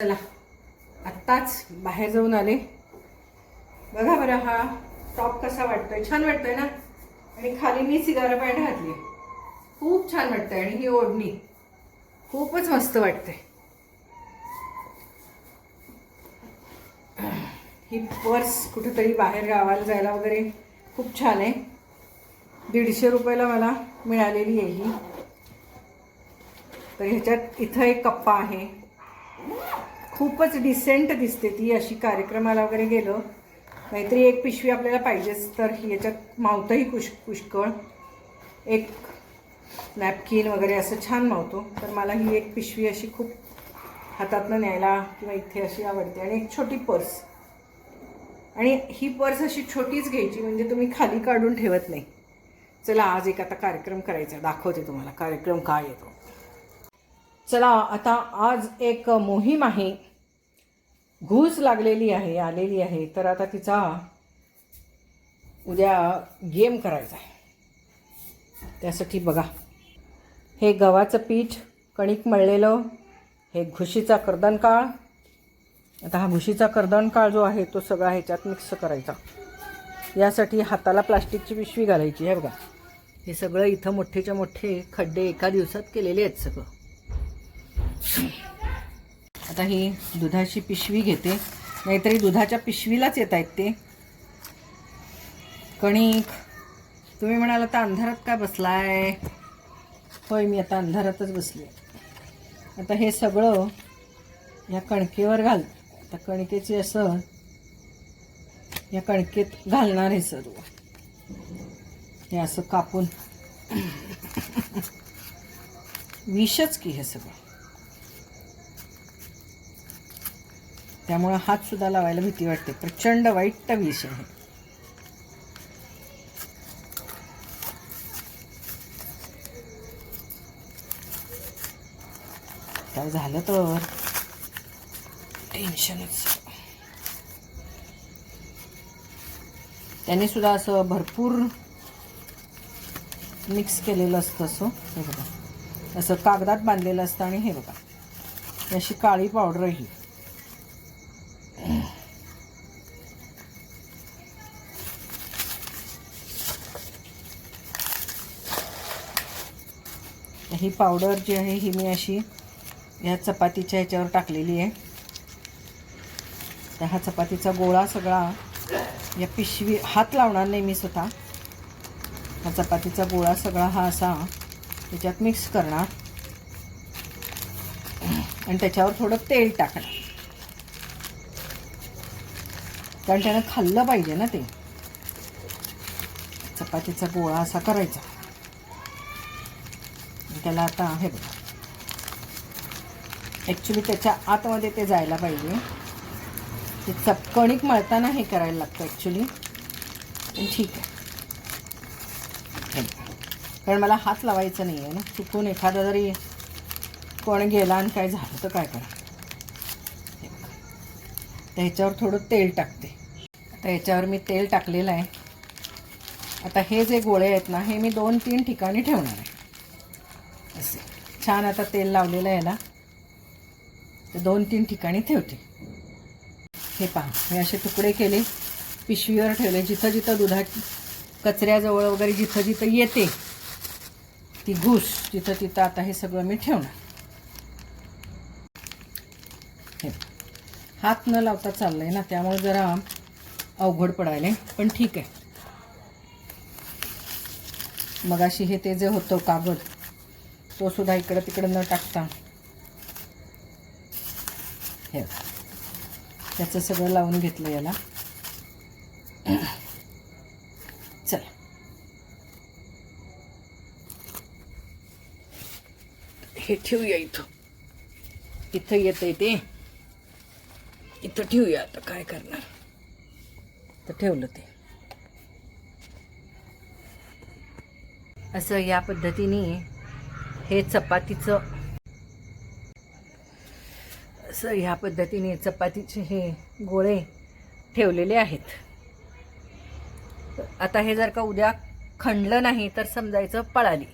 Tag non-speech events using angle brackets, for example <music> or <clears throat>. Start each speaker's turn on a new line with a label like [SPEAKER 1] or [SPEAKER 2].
[SPEAKER 1] चला आत्ताच बाहेर जाऊन आले. बघा बरं हा टॉप कसा वाटतोय. छान वाटतोय ना? आणि खाली मी सिगारा पॅन्ट घातली खूप छान वाटतंय आणि ही ओढणी. खूपच मस्त वाटते <clears throat> ही पर्स कुठेतरी बाहेर गावाला जायला वगैरे खूप छान आहे. दीडशे रुपयाला मला मिळालेली आहे ही. तर ह्याच्यात इथं एक कप्पा आहे. खूपच डिसेंट दिसते ती अशी कार्यक्रमाला वगैरे गेलं. नाहीतरी एक पिशवी आपल्याला पाहिजेच तर याच्यात मावतंही कुश पुष्कळ. एक नॅपकिन वगैरे असं छान मावतो तर मला ही एक पिशवी अशी खूप हातातनं न्यायला किंवा इथे अशी आवडते. आणि एक छोटी पर्स. आणि ही पर्स अशी छोटीच घ्यायची म्हणजे तुम्ही खाली काढून ठेवत नाही. चला आज एक आता कार्यक्रम करायचा दाखवते तुम्हाला कार्यक्रम काय येतो चला आता आज एक मोहीम आहे. घूस लागलेली आहे आलेली आहे. तर आता तिचा उद्या गेम करायचा आहे. त्यासाठी बघा. हे गव्हाचं पीठ कणिक मळलेलं हे घुशीचा कर्दनकाळ. आता हा घुशीचा कर्दनकाळ जो आहे तो सगळा ह्याच्यात मिक्स करायचा. यासाठी हाताला प्लास्टिकची पिशवी घालायची आहे बघा. हे सगळं इथं मोठेच्या मोठे खड्डे एका दिवसात केलेले आहेत सगळं. आता ही दुधाची पिशवी घेते. नाहीतरी दुधाच्या पिशवीलाच येत आहेत ते. कणिक. तुम्ही म्हणाल आता अंधारात का बसलाय? होय मी आता अंधारातच बसले आता हे सगळं या कणकेवर घाल आता कणकेची असं या कणकेत घालणार आहे सर्व. हे असं कापून. विषच की हे सगळं. त्यामुळं हात सुद्धा लावायला भीती वाटते. प्रचंड वाईट विष आहे. काय झालं तर? टेन्शनच त्याने सुद्धा असं भरपूर मिक्स केलेलं असतं असं. हे बघा. असं कागदात बांधलेलं असतं आणि हे बघा. अशी काळी पावडर ही. ही पावडर जी आहे ही मी अशी ह्या चपातीच्या ह्याच्यावर टाकलेली आहे. तर हा चपातीचा गोळा सगळा या पिशवी हात लावणार नाही मी स्वतः. हा चपातीचा गोळा सगळा हा असा त्याच्यात मिक्स करणार. आणि त्याच्यावर थोडं तेल टाकणार. कारण त्यानं खाल्लं पाहिजे ना ते. चपातीचा गोळा असा करायचा. त्याला आता हे बघा. ॲक्च्युली त्याच्या आतमध्ये ते जायला पाहिजे. ते चपकणीक मळताना हे करायला लागतं ॲक्च्युली पण ठीक आहे. कारण मला हात लावायचा नाही आहे ना. चुकून एखादा जरी कोण गेला आणि काय झालं तर काय करा. तर ह्याच्यावर थोडं तेल टाकते. आता ह्याच्यावर मी तेल टाकलेलं आहे. आता हे जे गोळे आहेत ना हे मी दोन तीन ठिकाणी ठेवणार आहे. असे छान आता तेल लावलेलं आहे ना. ते दोन तीन ठिकाणी ठेवते. हे पहा मी असे तुकडे केले पिशवीवर ठेवले जिथं जिथं दुधा कचऱ्याजवळ वगैरे जिथं जिथं येते ती घूस जिथं तिथं आता हे सगळं मी ठेवणार. हे हात न लावता चाललंय ना त्यामुळे जरा अवघड पडायला पण ठीक आहे. मगाशी हे ते जे होतं कागद तो सुद्धा इकडं तिकडं न टाकता. हे. त्याचं सगळं लावून घेतलं याला. चला. हे ठेवूया इथं. इथं येतंय ते. इथं ठेवूया आता काय करणार. तर ठेवलं ते. असं या पद्धतीने हे चपातीचं. असं ह्या पद्धतीने चपातीचे हे गोळे ठेवलेले आहेत. आता हे जर का उद्या खणलं नाही तर समजायचं पळाली.